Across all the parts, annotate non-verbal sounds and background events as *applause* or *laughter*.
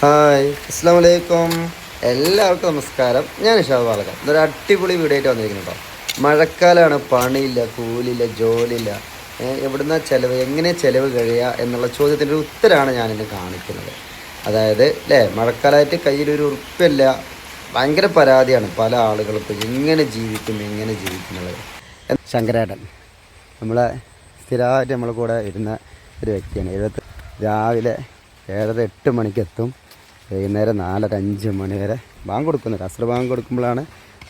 Hi അസ്സാം വലൈക്കും എല്ലാവർക്കും നമസ്കാരം. ഞാൻ ഇഷാദ് പാലക്കാൻ ഇതൊരു അടിപൊളി വീഡിയോ ആയിട്ട് വന്നിരിക്കുന്നു കേട്ടോ മഴക്കാലമാണ് പണിയില്ല കൂലില്ല ജോലിയില്ല. എവിടുന്ന ചിലവ് എങ്ങനെ ചിലവ് കഴിയുക എന്നുള്ള ചോദ്യത്തിന്റെ ഒരു ഉത്തരമാണ് ഞാനിന്ന് കാണിക്കുന്നത്. അതായത് അല്ലേ മഴക്കാലമായിട്ട് കയ്യിലൊരു ഉറപ്പില്ല. ഭയങ്കര പരാതിയാണ് പല ആളുകൾക്കും എങ്ങനെ ജീവിക്കും എങ്ങനെ ജീവിക്കുന്നത് ശങ്കരേട്ടൻ നമ്മളെ സ്ഥിരമായിട്ട് നമ്മളെ കൂടെ ഇരുന്ന ഒരു വ്യക്തിയാണ്. എഴുപത്തി രാവിലെ ഏഴര എട്ട് മണിക്ക് എത്തും വൈകുന്നേരം നാലര അഞ്ച് മണി വരെ ബാങ്ക് കൊടുക്കുന്നത് അസർ ബാങ്ക് കൊടുക്കുമ്പോഴാണ്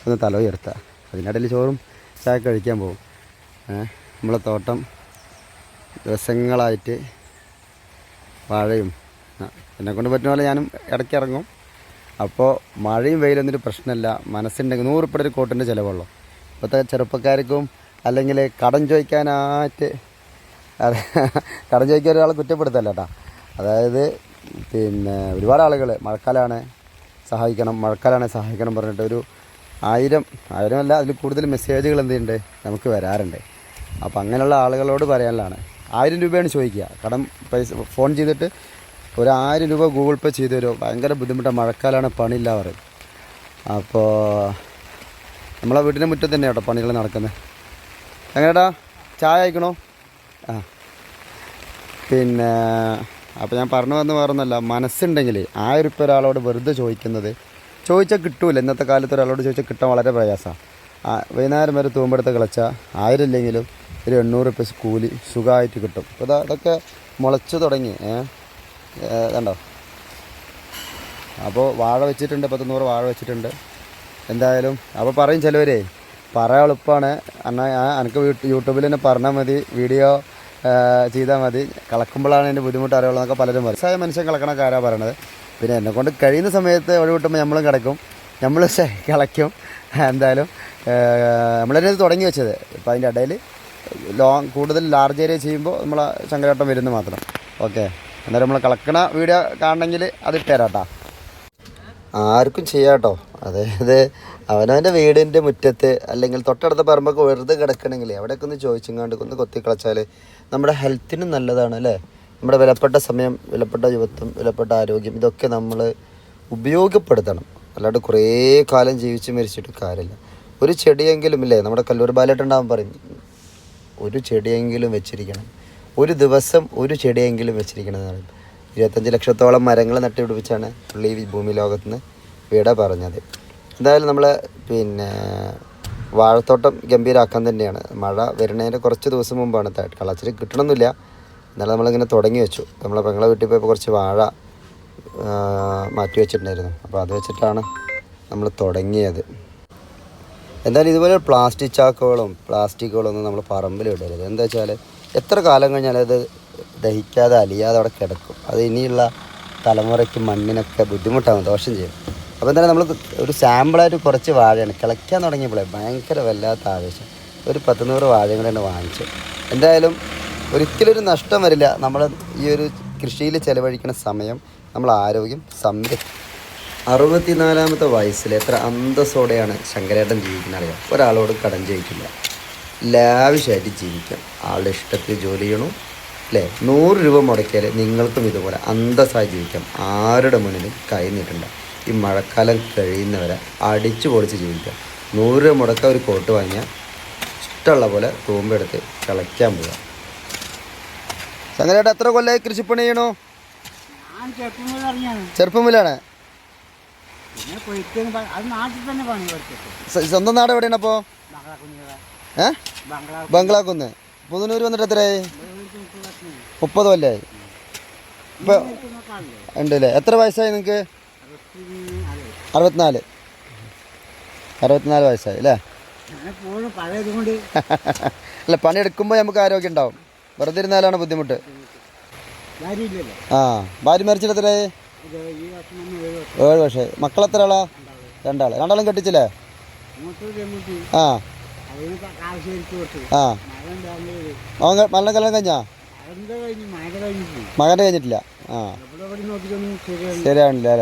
ഒന്ന് തല ഉയർത്തുക അതിനിടയിൽ ചോറും ചായ കഴിക്കാൻ പോകും. നമ്മളെ തോട്ടം ദിവസങ്ങളായിട്ട് വാഴയും എന്നെക്കൊണ്ട് എന്നെ കൊണ്ട് പറ്റുന്ന പോലെ ഞാനും ഇടയ്ക്ക് ഇറങ്ങും. അപ്പോൾ മഴയും വെയിലൊന്നും ഒരു പ്രശ്നമില്ല. മനസ്സുണ്ടെങ്കിൽ നൂറ് ഉറുപ്പിയുടെ ഒരു കോട്ടിന്റെ ചിലവുള്ളൂ. ഇപ്പോഴത്തെ ചെറുപ്പക്കാർക്കും അല്ലെങ്കിൽ കടം ചോദിക്കാനായിട്ട് കടം ചോദിക്കാൻ ഒരാളെ കുറ്റപ്പെടുത്തല്ല കേട്ടോ. അതായത് പിന്നെ ഒരുപാട് ആളുകൾ മഴക്കാലമാണ് സഹായിക്കണം മഴക്കാലമാണ് സഹായിക്കണം പറഞ്ഞിട്ട് ഒരു ആയിരം ആയിരമല്ല അതിൽ കൂടുതൽ മെസ്സേജുകൾ എന്തുണ്ട്? നമുക്ക് വരാറുണ്ട്. അപ്പോൾ അങ്ങനെയുള്ള ആളുകളോട് പറയാനുള്ളതാണ്. ആയിരം രൂപയാണ് ചോദിക്കുക. കടം പൈസ ഫോൺ ചെയ്തിട്ട് ഒരു ആയിരം രൂപ ഗൂഗിൾ പേ ചെയ്തു തരുമോ? ഭയങ്കര ബുദ്ധിമുട്ടാണ് മഴക്കാലമാണ് പണിയില്ല പറയും. അപ്പോൾ നമ്മളെ വീടിന്റെ മുറ്റത്ത് തന്നെ കേട്ടോ പണികൾ നടക്കുന്നത് എങ്ങനെടാ? ചായ അയക്കണോ ആ. പിന്നെ അപ്പോൾ ഞാൻ പറഞ്ഞു വന്ന് പറഞ്ഞല്ല മനസ്സുണ്ടെങ്കിൽ ആരും ഇപ്പോൾ ഒരാളോട് വെറുതെ ചോദിക്കുന്നത് ചോദിച്ചാൽ കിട്ടൂല. ഇന്നത്തെ കാലത്ത് ഒരാളോട് ചോദിച്ചാൽ കിട്ടാൻ വളരെ പ്രയാസമാണ് വൈകുന്നേരം വരെ തൂമ്പെടുത്ത് കളിച്ചാൽ ആയിരം ഇല്ലെങ്കിലും ഒരു എണ്ണൂറ് റുപ്യ കൂലി സുഖമായിട്ട് കിട്ടും. അപ്പോൾ അതൊക്കെ മുളച്ച് തുടങ്ങി. കണ്ടോ? അപ്പോൾ വാഴ വെച്ചിട്ടുണ്ട് പത്തുനൂറ് വാഴ വെച്ചിട്ടുണ്ട്. എന്തായാലും അപ്പോൾ പറയും ചിലവരെ പറയാൻ എളുപ്പമാണ് എന്നാൽ എനിക്ക് യൂട്യൂബിൽ തന്നെ പറഞ്ഞാൽ മതി വീഡിയോ ചെയ്താൽ മതി. കളക്കുമ്പോഴാണ് എന്റെ ബുദ്ധിമുട്ട് അറിയുള്ളൂ എന്നൊക്കെ പലരും പറയും. വ്യവസായ മനുഷ്യൻ കളക്കണ കാര്യമാണ് പറയണത്? പിന്നെ എന്നെ കൊണ്ട് കഴിയുന്ന സമയത്ത് ഒഴിവിട്ടുമ്പോൾ നമ്മളും കിടക്കും. നമ്മൾ കളയ്ക്കും. എന്തായാലും നമ്മൾ തന്നെ തുടങ്ങി വെച്ചത്. ഇപ്പോൾ അതിന്റെ ഇടയിൽ ലോങ് കൂടുതൽ ലാർജ് ഏരിയ ചെയ്യുമ്പോൾ നമ്മൾ ശങ്കരാട്ടം വരുന്നു മാത്രം. ഓക്കെ. എന്തായാലും നമ്മൾ കളക്കണ വീഡിയോ കാണണമെങ്കിൽ അത് ഇട്ടുതരാം ആർക്കും ചെയ്യാട്ടോ. അതായത് അവനവന്റെ വീടിന്റെ മുറ്റത്ത് അല്ലെങ്കിൽ തൊട്ടടുത്ത പറമ്പൊക്കെ വെറുതെ കിടക്കണമെങ്കിൽ അവിടെയൊക്കെ ഒന്ന് ചോദിച്ചെങ്ങാണ്ട് ഒന്ന് കൊത്തി കളച്ചാൽ നമ്മുടെ ഹെൽത്തിനും നല്ലതാണ് അല്ലേ? നമ്മുടെ വിലപ്പെട്ട സമയം വിലപ്പെട്ട യുവത്വം വിലപ്പെട്ട ആരോഗ്യം ഇതൊക്കെ നമ്മൾ ഉപയോഗപ്പെടുത്തണം. അല്ലാണ്ട് കുറേ കാലം ജീവിച്ച് മരിച്ചിട്ട് കാര്യമില്ല. ഒരു ചെടിയെങ്കിലും ഇല്ലേ നമ്മുടെ കല്ലൂർ ബാലേട്ടുണ്ടാവാൻ പറയും. ഒരു ചെടിയെങ്കിലും വെച്ചിരിക്കണം. ഒരു ദിവസം ഒരു ചെടിയെങ്കിലും വെച്ചിരിക്കണം എന്ന് പറയും. ഇരുപത്തഞ്ച് ലക്ഷത്തോളം മരങ്ങൾ നട്ടുപിടിപ്പിച്ചാണ് പുള്ളി ഭൂമി ലോകത്ത് നിന്ന് വിട പറഞ്ഞത്. എന്തായാലും നമ്മൾ പിന്നെ വാഴത്തോട്ടം ഗംഭീരാക്കാൻ തന്നെയാണ്. മഴ വരുന്നതിന്റെ കുറച്ച് ദിവസം മുമ്പാണ് കളച്ചിൽ കിട്ടണമെന്നില്ല എന്നാലും നമ്മളിങ്ങനെ തുടങ്ങി വെച്ചു. നമ്മൾ പെങ്ങളെ വീട്ടിൽ പോയപ്പോൾ കുറച്ച് വാഴ മാറ്റി വെച്ചിട്ടുണ്ടായിരുന്നു. അപ്പോൾ അത് വെച്ചിട്ടാണ് നമ്മൾ തുടങ്ങിയത്. എന്തായാലും ഇതുപോലെ പ്ലാസ്റ്റിക് ചാക്കുകളും പ്ലാസ്റ്റിക്കുകളും ഒന്നും നമ്മൾ പറമ്പിൽ ഇടരുത്. എന്താ വെച്ചാൽ എത്ര കാലം കഴിഞ്ഞാൽ അത് ദഹിക്കാതെ അലിയാതെ അവിടെ കിടക്കും. അത് ഇനിയുള്ള തലമുറയ്ക്ക് മണ്ണിനൊക്കെ ബുദ്ധിമുട്ടാണ് ദോഷം ചെയ്യും. അപ്പോൾ തന്നെ നമ്മൾ ഒരു സാമ്പിളായിട്ട് കുറച്ച് വാഴയാണ്. കിളയ്ക്കാൻ തുടങ്ങിയപ്പോഴേ ഭയങ്കര വല്ലാത്ത ആവേശം. ഒരു പത്ത് നൂറ് വാഴയും വാങ്ങിച്ചു. എന്തായാലും ഒരിക്കലും ഒരു നഷ്ടം വരില്ല. നമ്മൾ ഈ ഒരു കൃഷിയിൽ ചിലവഴിക്കുന്ന സമയം നമ്മൾ ആരോഗ്യം സംരക്ഷിക്കും അറുപത്തിനാലാമത്തെ വയസ്സിൽ എത്ര അന്തസ്സോടെയാണ് ശങ്കരേട്ടൻ ജീവിക്കുന്നത് അറിയാം. ഒരാളോട് കടം ചെയ്യിക്കില്ല ലാവിഷായിട്ട് ജീവിക്കാം. ആളുടെ ഇഷ്ടത്തിൽ ജോലി ചെയ്യണം. അല്ലേ? നൂറ് രൂപ മുടക്കിയാൽ നിങ്ങൾക്കും ഇതുപോലെ അന്തസ്സായി ജീവിക്കാം. ആരുടെ മുന്നിലും കൈ നീട്ടണ്ട. ഈ മഴക്കാലം കഴിയുന്നവരെ അടിച്ചു പൊളിച്ച് ജീവിക്കുക. നൂറ് രൂപ മുടക്ക ഒരു കോട്ട് വാങ്ങിയാൽ ഇഷ്ടമുള്ള പോലെ തൂമ്പെടുത്ത് കിളയ്ക്കാൻ പോവുക. ശങ്കരേട്ടൻ എത്ര കൊല്ലമായി കൃഷിപ്പണി ചെയ്യണോ? ചെറുപ്പം മുതലാണ്? സ്വന്തം നാട് എവിടെയാണ് അപ്പോൾ കുഞ്ഞികളെ ഏ? ബംഗ്ലാ ബംഗ്ലാക്കുന്ന് പുതുനൂര് വന്നിട്ട് എത്രയായി? മുപ്പത് കൊല്ലായി. ഇപ്പൊ ഉണ്ടല്ലേ? എത്ര വയസ്സായി നിങ്ങൾക്ക് അറുപത്തിനാല്. അറുപത്തിനാല് വയസ്സായി അല്ലേ? *laughs* അല്ല പണിയെടുക്കുമ്പോൾ നമുക്ക് ആരോഗ്യം ഉണ്ടാവും. വെറുതെ ഇരുന്നാലാണ് ബുദ്ധിമുട്ട്. ആ ഭാര്യ മരിച്ചിട്ട് എത്രയായി? ഏഴ് വർഷം. മക്കൾ എത്ര ആളാ രണ്ടാൾ. രണ്ടാളും കെട്ടിച്ചില്ലേ? ആ. ആ. മരണം കല്യാണം കഴിഞ്ഞാ? മകന്റെ കഴിഞ്ഞിട്ടില്ല. ആ. ശരിയാണല്ലേ ശരിയാവണില്ല അല്ലേ?